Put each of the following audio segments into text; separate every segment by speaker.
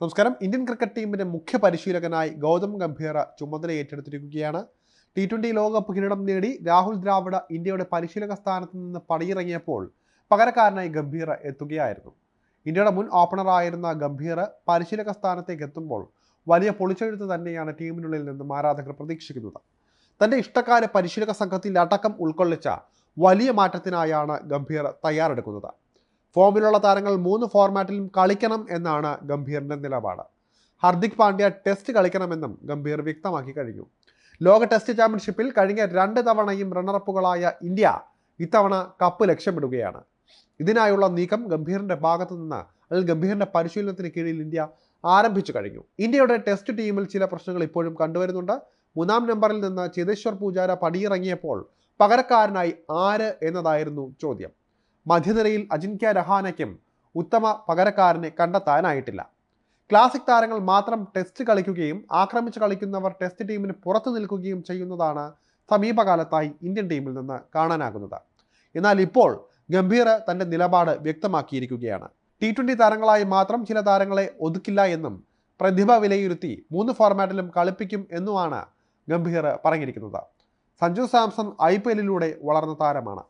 Speaker 1: നമസ്കാരം. Indian cricket ടീമിന്റെ മുഖ്യ പരിശീലകനായി ഗൗതം ഗംഭീർ ചുമതല ഏറ്റെടുത്തിരിക്കുകയാണ്. ടി ട്വന്റി ലോകകപ്പ് കിരീടം നേടി രാഹുൽ ദ്രാവിഡ് ഇന്ത്യയുടെ പരിശീലക സ്ഥാനത്ത് നിന്ന് പടിയിറങ്ങിയപ്പോൾ പകരക്കാരനായി ഗംഭീർ എത്തുകയായിരുന്നു. ഇന്ത്യയുടെ മുൻ ഓപ്പണറായിരുന്ന ഗംഭീർ പരിശീലക സ്ഥാനത്തേക്ക് എത്തുമ്പോൾ വലിയ പൊളിച്ചെഴുത്ത് തന്നെയാണ് ടീമിനുള്ളിൽ നിന്നും ആരാധകർ പ്രതീക്ഷിക്കുന്നത്. തന്റെ ഇഷ്ടക്കാരെ പരിശീലക സംഘത്തിൽ അടക്കം ഉൾക്കൊള്ളിച്ച വലിയ മാറ്റത്തിനായാണ് ഗംഭീർ തയ്യാറെടുക്കുന്നത്. ഫോമിലുള്ള താരങ്ങൾ മൂന്ന് ഫോർമാറ്റിലും കളിക്കണം എന്നാണ് ഗംഭീറിന്റെ നിലപാട്. ഹർദിക് പാണ്ഡ്യ ടെസ്റ്റ് കളിക്കണമെന്നും ഗംഭീർ വ്യക്തമാക്കി കഴിഞ്ഞു. ലോക ടെസ്റ്റ് ചാമ്പ്യൻഷിപ്പിൽ കഴിഞ്ഞ രണ്ട് തവണയും റണ്ണറപ്പുകളായ ഇന്ത്യ ഇത്തവണ കപ്പ് ലക്ഷ്യമിടുകയാണ്. ഇതിനായുള്ള നീക്കം ഗംഭീറിന്റെ ഭാഗത്തു നിന്ന് അല്ലെങ്കിൽ ഗംഭീറിന്റെ പരിശീലനത്തിന് കീഴിൽ ഇന്ത്യ ആരംഭിച്ചു കഴിഞ്ഞു. ഇന്ത്യയുടെ ടെസ്റ്റ് ടീമിൽ ചില പ്രശ്നങ്ങൾ ഇപ്പോഴും കണ്ടുവരുന്നുണ്ട്. മൂന്നാം നമ്പറിൽ നിന്ന് ചേതേശ്വർ പൂജാര പടിയിറങ്ങിയപ്പോൾ പകരക്കാരനായി ആര് എന്നതായിരുന്നു ചോദ്യം. മധ്യനിരയിൽ അജിൻക്യ രഹാനയ്ക്കും ഉത്തമ പകരക്കാരനെ കണ്ടെത്താനായിട്ടില്ല. ക്ലാസിക് താരങ്ങൾ മാത്രം ടെസ്റ്റ് കളിക്കുകയും ആക്രമിച്ച് കളിക്കുന്നവർ ടെസ്റ്റ് ടീമിന് പുറത്തു നിൽക്കുകയും ചെയ്യുന്നതാണ് സമീപകാലത്തായി ഇന്ത്യൻ ടീമിൽ നിന്ന് കാണാനാകുന്നത്. എന്നാൽ ഇപ്പോൾ ഗംഭീർ തന്റെ നിലപാട് വ്യക്തമാക്കിയിരിക്കുകയാണ്. ടി ട്വന്റി താരങ്ങളായി മാത്രം ചില താരങ്ങളെ ഒതുക്കില്ല എന്നും പ്രതിഭ വിലയിരുത്തി മൂന്ന് ഫോർമാറ്റിലും കളിപ്പിക്കും എന്നുമാണ് ഗംഭീർ പറഞ്ഞിരിക്കുന്നത്. സഞ്ജു സാംസൺ ഐ പി എല്ലിലൂടെ വളർന്ന താരമാണ്.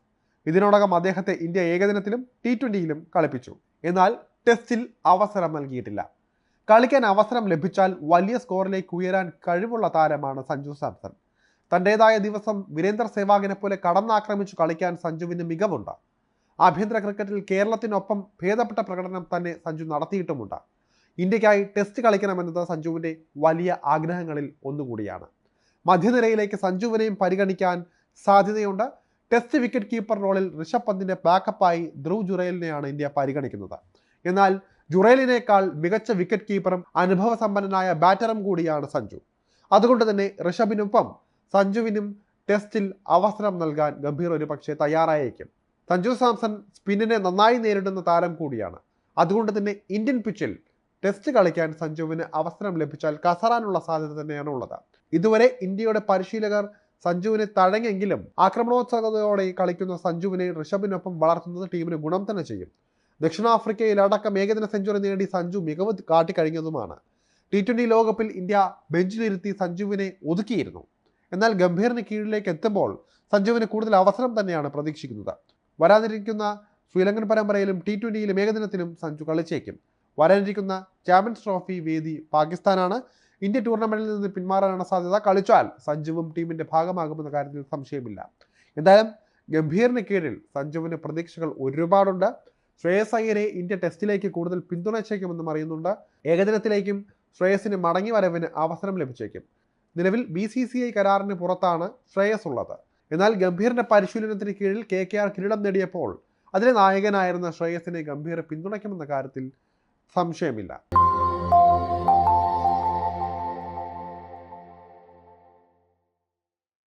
Speaker 1: ഇതിനോടകം അദ്ദേഹത്തെ ഇന്ത്യ ഏകദിനത്തിലും ടി ട്വന്റിയിലും കളിപ്പിച്ചു. എന്നാൽ ടെസ്റ്റിൽ അവസരം നൽകിയിട്ടില്ല. കളിക്കാൻ അവസരം ലഭിച്ചാൽ വലിയ സ്കോറിലേക്ക് ഉയരാൻ കഴിവുള്ള താരമാണ് സഞ്ജു സാംസൺ. തന്റെതായ ദിവസം വീരേന്ദർ സേവാഗിനെ പോലെ കടന്നാക്രമിച്ചു കളിക്കാൻ സഞ്ജുവിന് മികവുണ്ട്. ആഭ്യന്തര ക്രിക്കറ്റിൽ കേരളത്തിനൊപ്പം ഭേദപ്പെട്ട പ്രകടനം തന്നെ സഞ്ജു നടത്തിയിട്ടുമുണ്ട്. ഇന്ത്യക്കായി ടെസ്റ്റ് കളിക്കണമെന്നത് സഞ്ജുവിന്റെ വലിയ ആഗ്രഹങ്ങളിൽ ഒന്നുകൂടിയാണ്. മധ്യനിരയിലേക്ക് സഞ്ജുവിനെയും പരിഗണിക്കാൻ സാധ്യതയുണ്ട്. ടെസ്റ്റ് വിക്കറ്റ് കീപ്പർ റോളിൽ ഋഷഭ് പന്തിന്റെ ബാക്കപ്പായി ധ്രുവ് ജുറേലിനെയാണ് ഇന്ത്യ പരിഗണിക്കുന്നത്. എന്നാൽ ജുറേലിനേക്കാൾ മികച്ച വിക്കറ്റ് കീപ്പറും അനുഭവസമ്പന്നനായ ബാറ്ററും കൂടിയാണ് സഞ്ജു. അതുകൊണ്ട് തന്നെ ഋഷഭിനൊപ്പം സഞ്ജുവിനും ടെസ്റ്റിൽ അവസരം നൽകാൻ ഗംഭീർ ഒരു പക്ഷേ തയ്യാറായേക്കും. സഞ്ജു സാംസൺ സ്പിന്നിനെ നന്നായി നേരിടുന്ന താരം കൂടിയാണ്. അതുകൊണ്ട് തന്നെ ഇന്ത്യൻ പിച്ചിൽ ടെസ്റ്റ് കളിക്കാൻ സഞ്ജുവിന് അവസരം ലഭിച്ചാൽ കസറാനുള്ള സാധ്യത തന്നെയാണ് ഉള്ളത്. ഇതുവരെ ഇന്ത്യയുടെ പരിശീലകർ സഞ്ജുവിനെ തഴഞ്ഞെങ്കിലും ആക്രമണോത്സുകതയോടെ കളിക്കുന്ന സഞ്ജുവിനെ ഋഷഭിനൊപ്പം വളർത്തുന്നത് ടീമിന് ഗുണം തന്നെ ചെയ്യും. ദക്ഷിണാഫ്രിക്കയിൽ അടക്കം ഏകദിന സെഞ്ചുറി നേടി സഞ്ജു മികവ് കാട്ടിക്കഴിഞ്ഞതുമാണ്. ടി ട്വന്റി ലോകകപ്പിൽ ഇന്ത്യ ബെഞ്ചിലിരുത്തി സഞ്ജുവിനെ ഒതുക്കിയിരുന്നു. എന്നാൽ ഗംഭീറിന് കീഴിലേക്ക് എത്തുമ്പോൾ സഞ്ജുവിന് കൂടുതൽ അവസരം തന്നെയാണ് പ്രതീക്ഷിക്കുന്നത്. വരാനിരിക്കുന്ന ശ്രീലങ്കൻ പരമ്പരയിലും ടി ട്വന്റിയിലും ഏകദിനത്തിലും സഞ്ജു കളിച്ചേക്കും. വരാനിരിക്കുന്ന ചാമ്പ്യൻസ് ട്രോഫി വേദി പാകിസ്ഥാനാണ്. ഇന്ത്യ ടൂർണമെന്റിൽ നിന്ന് പിന്മാറാനാണ് സാധ്യത. കളിച്ചാൽ സഞ്ജുവും ടീമിന്റെ ഭാഗമാകുമെന്ന കാര്യത്തിൽ സംശയമില്ല. എന്തായാലും ഗംഭീറിന് കീഴിൽ സഞ്ജുവിന് പ്രതീക്ഷകൾ ഒരുപാടുണ്ട്. ശ്രേയസ് അയ്യരെ ഇന്ത്യ ടെസ്റ്റിലേക്ക് കൂടുതൽ പിന്തുണച്ചേക്കുമെന്നും അറിയുന്നുണ്ട്. ഏകദിനത്തിലേക്കും ശ്രേയസിന് മടങ്ങി വരവിന് അവസരം ലഭിച്ചേക്കും. നിലവിൽ ബി സി സി ഐ കരാറിന് പുറത്താണ് ശ്രേയസ് ഉള്ളത്. എന്നാൽ ഗംഭീറിന്റെ പരിശീലനത്തിന് കീഴിൽ കെ കെ ആർ കിരീടം നേടിയപ്പോൾ അതിലെ നായകനായിരുന്ന ശ്രേയസിനെ ഗംഭീർ പിന്തുണയ്ക്കുമെന്ന കാര്യത്തിൽ സംശയമില്ല.